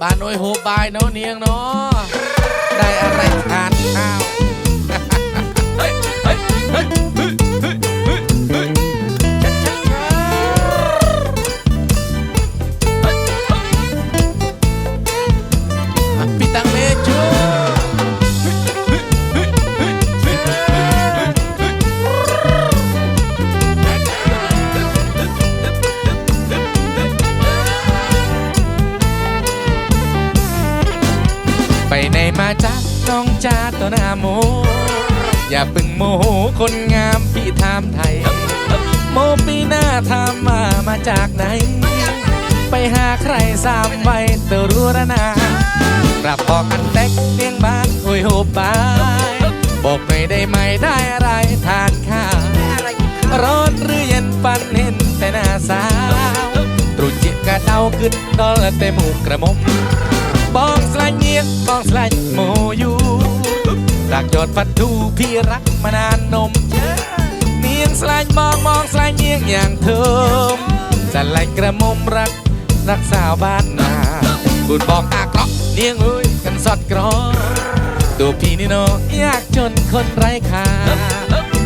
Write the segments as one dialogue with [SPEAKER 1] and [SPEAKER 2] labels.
[SPEAKER 1] บ้านโอ้ยโหบายเนาะเนียงเนาะได้อะไรทานข้าว มาจ้าน้องจ้าตัวหน้าโม อย่าเพึ่งโมโหคนงามพี่ถามไทย โมปีหน้าทำมมามาจากไหน ไปหาใครสามไว้เตอรู้ระนาปรับบอกกันแตกเลี้ยงบ้านโอยโหบายบอกหน่ได้ไหมได้อะไรทานข้าวร้อนหรือเย็นปันเห็นแต่หน้าสาวตรุจิกะเดาขึ้นดอลแต่หมูกระมมบองสลายเงียบมองสลาย อดปัดดูพี่รักมานานนมเนียงสลายมองมองสลายเงียงอย่างเธอสลายกระมมรักรักสาวบ้านนาบุญบอกอากรอกเนียงเอ้ยกันสอดกรอตัวพี่นี่เนาะยากจนคนไร้ค่า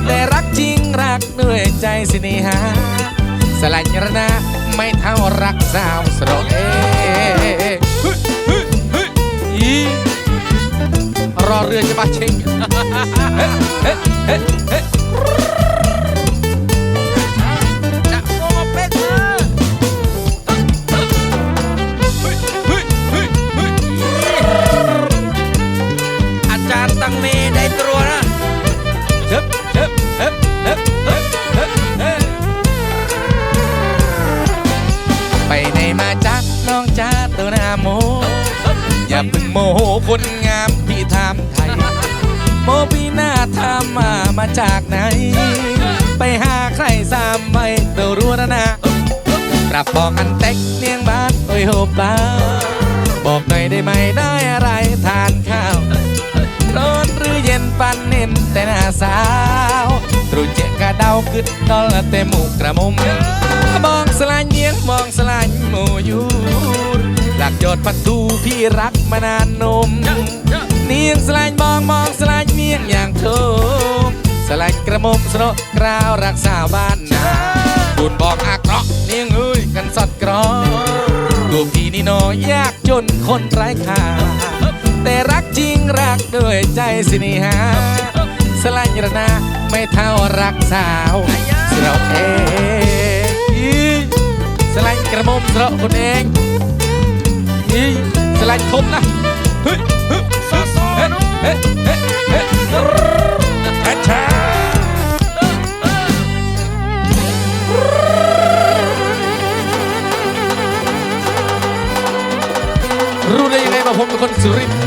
[SPEAKER 1] แต่รักจริงรักด้วยใจสิเนหาสลายระนาไม่เท่ารักสาวสโรเอ อเรือจะมาเชงเฮ้ยเฮ้ยเฮ้ยเฮ้ยจะโมมาเป็นเธอเฮ้ยเฮ้ยเฮ้ยเฮ้ยอาจารย์ตังเมได้ตรัวนะเฮ้ยเฮ้ยเฮ้ยเฮ้ยเฮ้ยเฮ้ยเฮ้ยไปไหนมาจ้าน้องจ้าตัวหน้าโมอย่า เพึ่งโมโหคนงามพี่ถามไทย โมพี่หน้าทำมามาจากไหน ไปหาใครสามใบตัวรู้นะนะปรับบอกอันเต็กเนียงบ้านโอ้ยโหบ้าบอกหน่อยได้ไหมได้อะไรทานข้าวร้อนหรือเย็นปันเน้นแต่หน้าสาวตรุเจกะเดาขึ้นดอลแต่หมูกระมุมมองสลายเนียงมองสลายหมูอยู่ หลักยอดปัดดูพี่รักมานานนม เนียงสลายมองมองสลายเนียงอย่างเธอสลายกระมุมสโนกราวรักษาบ้านนาบุญบอกอากรอกเนียงเอ้ยกันสอดกรอตัวพี่นี่น้อยยากจนคนไร้ค่าแต่รักจริงรักด้วยใจสินิหาสลายระนาไม่เท่ารักสาวสเราเองอีสลายกระมุมสเราคนเอง อีสลายคบนะเฮ้ยเฮ้ยเฮ้ยเฮ้ยเฮ้ยเฮ้เฮ้แชรู้ได้ยังไงว่าผมเป็นคนสุรินทร์